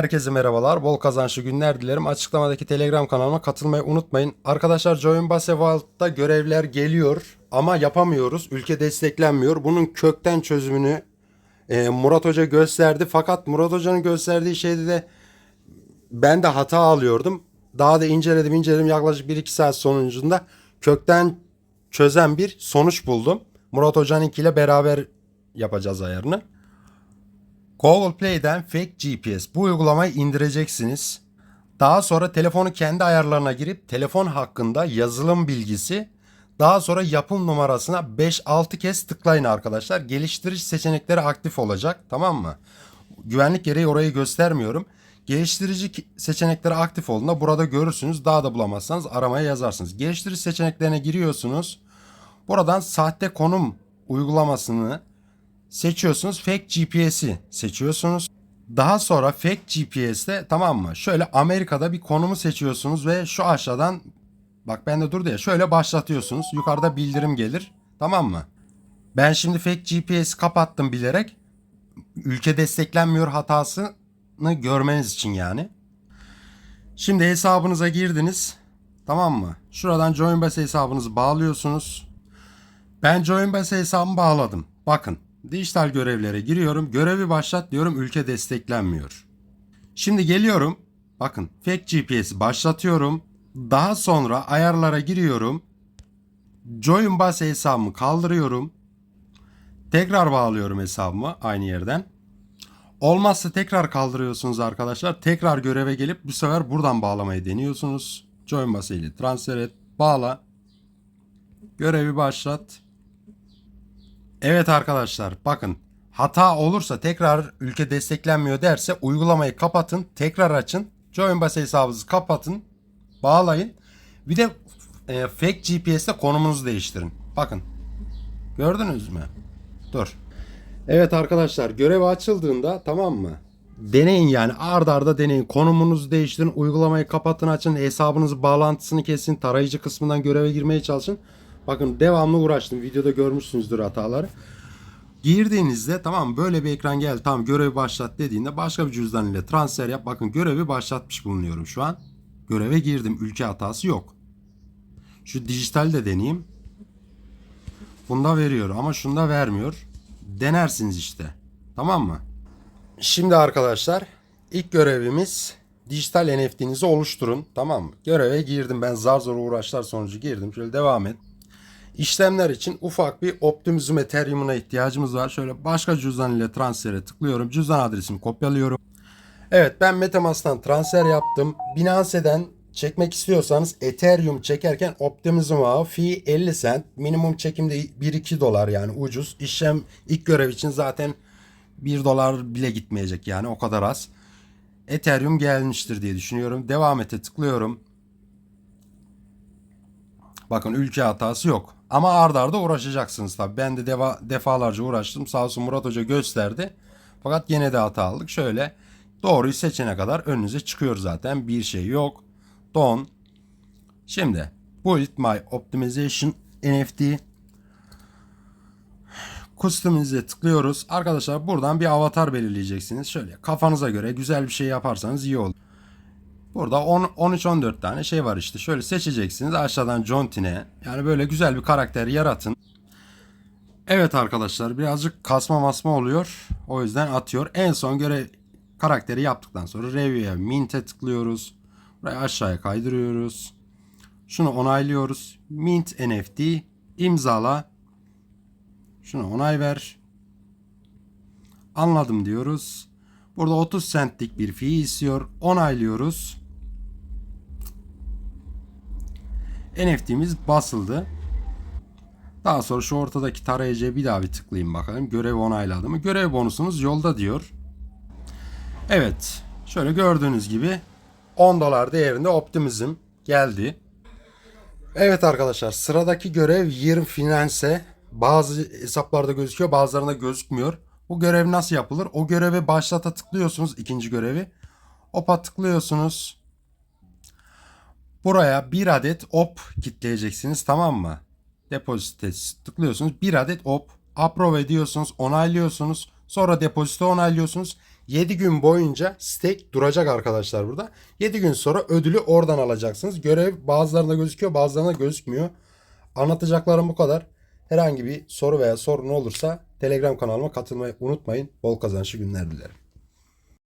Herkese merhabalar. Bol kazançlı günler dilerim. Açıklamadaki Telegram kanalıma katılmayı unutmayın. Arkadaşlar Join Base görevler geliyor ama yapamıyoruz. Ülke desteklenmiyor. Bunun kökten çözümünü e, Murat Hoca gösterdi. Fakat Murat Hoca'nın gösterdiği şeyde de ben de hata alıyordum. Daha da inceledim inceledim yaklaşık 1-2 saat sonucunda kökten çözen bir sonuç buldum. Murat Hoca'nınkiyle beraber yapacağız ayarını. Google Play'den Fake GPS bu uygulamayı indireceksiniz. Daha sonra telefonu kendi ayarlarına girip telefon hakkında yazılım bilgisi, daha sonra yapım numarasına 5-6 kez tıklayın arkadaşlar. Geliştirici seçenekleri aktif olacak tamam mı? Güvenlik gereği orayı göstermiyorum. Geliştirici seçenekleri aktif olduğunda burada görürsünüz. Daha da bulamazsanız aramaya yazarsınız. Geliştirici seçeneklerine giriyorsunuz. Buradan sahte konum uygulamasını seçiyorsunuz. Fake GPS'i seçiyorsunuz. Daha sonra fake GPS'te tamam mı? Şöyle Amerika'da bir konumu seçiyorsunuz ve şu aşağıdan bak bende durdu ya şöyle başlatıyorsunuz. Yukarıda bildirim gelir. Tamam mı? Ben şimdi fake GPS'i kapattım bilerek. Ülke desteklenmiyor hatasını görmeniz için yani. Şimdi hesabınıza girdiniz. Tamam mı? Şuradan Joinbase hesabınızı bağlıyorsunuz. Ben Joinbase hesabımı bağladım. Bakın dijital görevlere giriyorum. Görevi başlat diyorum ülke desteklenmiyor. Şimdi geliyorum. Bakın fake GPS'i başlatıyorum. Daha sonra ayarlara giriyorum. Joinbase hesabımı kaldırıyorum. Tekrar bağlıyorum hesabımı aynı yerden. Olmazsa tekrar kaldırıyorsunuz arkadaşlar. Tekrar göreve gelip bu sefer buradan bağlamayı deniyorsunuz. Joinbase ile transfer et. Bağla. Görevi başlat. Evet arkadaşlar bakın. Hata olursa tekrar ülke desteklenmiyor derse uygulamayı kapatın tekrar açın. Joinbase hesabınızı kapatın bağlayın. Bir de e, fake GPS'te konumunuzu değiştirin. Bakın. Gördünüz mü? Dur. Evet arkadaşlar görev açıldığında tamam mı? Deneyin yani ard arda deneyin. Konumunuzu değiştirin uygulamayı kapatın açın. Hesabınızı bağlantısını kesin tarayıcı kısmından göreve girmeye çalışın bakın devamlı uğraştım videoda görmüşsünüzdür hataları Girdiğinizde tamam böyle bir ekran geldi tamam görevi başlat dediğinde başka bir cüzdan ile transfer yap. Bakın görevi başlatmış bulunuyorum şu an. Göreve girdim. Ülke hatası yok. Şu dijital de deneyeyim. Bunda veriyor ama şunda vermiyor. Denersiniz işte. Tamam mı? Şimdi arkadaşlar ilk görevimiz dijital NFT'nizi oluşturun. Tamam mı? Göreve girdim ben zar zor uğraşlar sonucu girdim. Şöyle devam et. İşlemler için ufak bir Optimism Ethereum'una ihtiyacımız var. Şöyle başka cüzdan ile transfere tıklıyorum. Cüzdan adresimi kopyalıyorum. Evet ben Metamask'tan transfer yaptım. Binance'den çekmek istiyorsanız Ethereum çekerken Optimism ağı fee 50 cent. Minimum çekimde 1-2 dolar yani ucuz. İşlem ilk görev için zaten 1 dolar bile gitmeyecek yani o kadar az. Ethereum gelmiştir diye düşünüyorum. Devam ete tıklıyorum. Bakın ülke hatası yok. Ama ardarda arda uğraşacaksınız tabi. Ben de deva, defalarca uğraştım. Sağ olsun Murat Hoca gösterdi. Fakat yine de hata aldık. Şöyle doğruyu seçene kadar önünüze çıkıyor zaten. Bir şey yok. Don. Şimdi Build My Optimization NFT Customize'e tıklıyoruz. Arkadaşlar buradan bir avatar belirleyeceksiniz. Şöyle kafanıza göre güzel bir şey yaparsanız iyi olur. Burada 13-14 tane şey var işte. Şöyle seçeceksiniz aşağıdan John Tine. Yani böyle güzel bir karakter yaratın. Evet arkadaşlar birazcık kasma masma oluyor. O yüzden atıyor. En son göre karakteri yaptıktan sonra Review'e Mint'e tıklıyoruz. Buraya aşağıya kaydırıyoruz. Şunu onaylıyoruz. Mint NFT imzala. Şunu onay ver. Anladım diyoruz. Burada 30 centlik bir fee istiyor. Onaylıyoruz. NFT'miz basıldı. Daha sonra şu ortadaki tarayıcıya bir daha bir tıklayayım bakalım. Görev onayladı mı? Görev bonusunuz yolda diyor. Evet. Şöyle gördüğünüz gibi 10 dolar değerinde Optimism geldi. Evet arkadaşlar sıradaki görev Year Finance. Bazı hesaplarda gözüküyor bazılarında gözükmüyor. Bu görev nasıl yapılır? O görevi başlata tıklıyorsunuz ikinci görevi. Op'a tıklıyorsunuz. Buraya bir adet op kitleyeceksiniz tamam mı? Depozite tıklıyorsunuz. Bir adet op. Approve ediyorsunuz. Onaylıyorsunuz. Sonra depozito onaylıyorsunuz. 7 gün boyunca stake duracak arkadaşlar burada. 7 gün sonra ödülü oradan alacaksınız. Görev bazılarında gözüküyor bazılarında gözükmüyor. Anlatacaklarım bu kadar. Herhangi bir soru veya sorun olursa Telegram kanalıma katılmayı unutmayın. Bol kazançlı günler dilerim.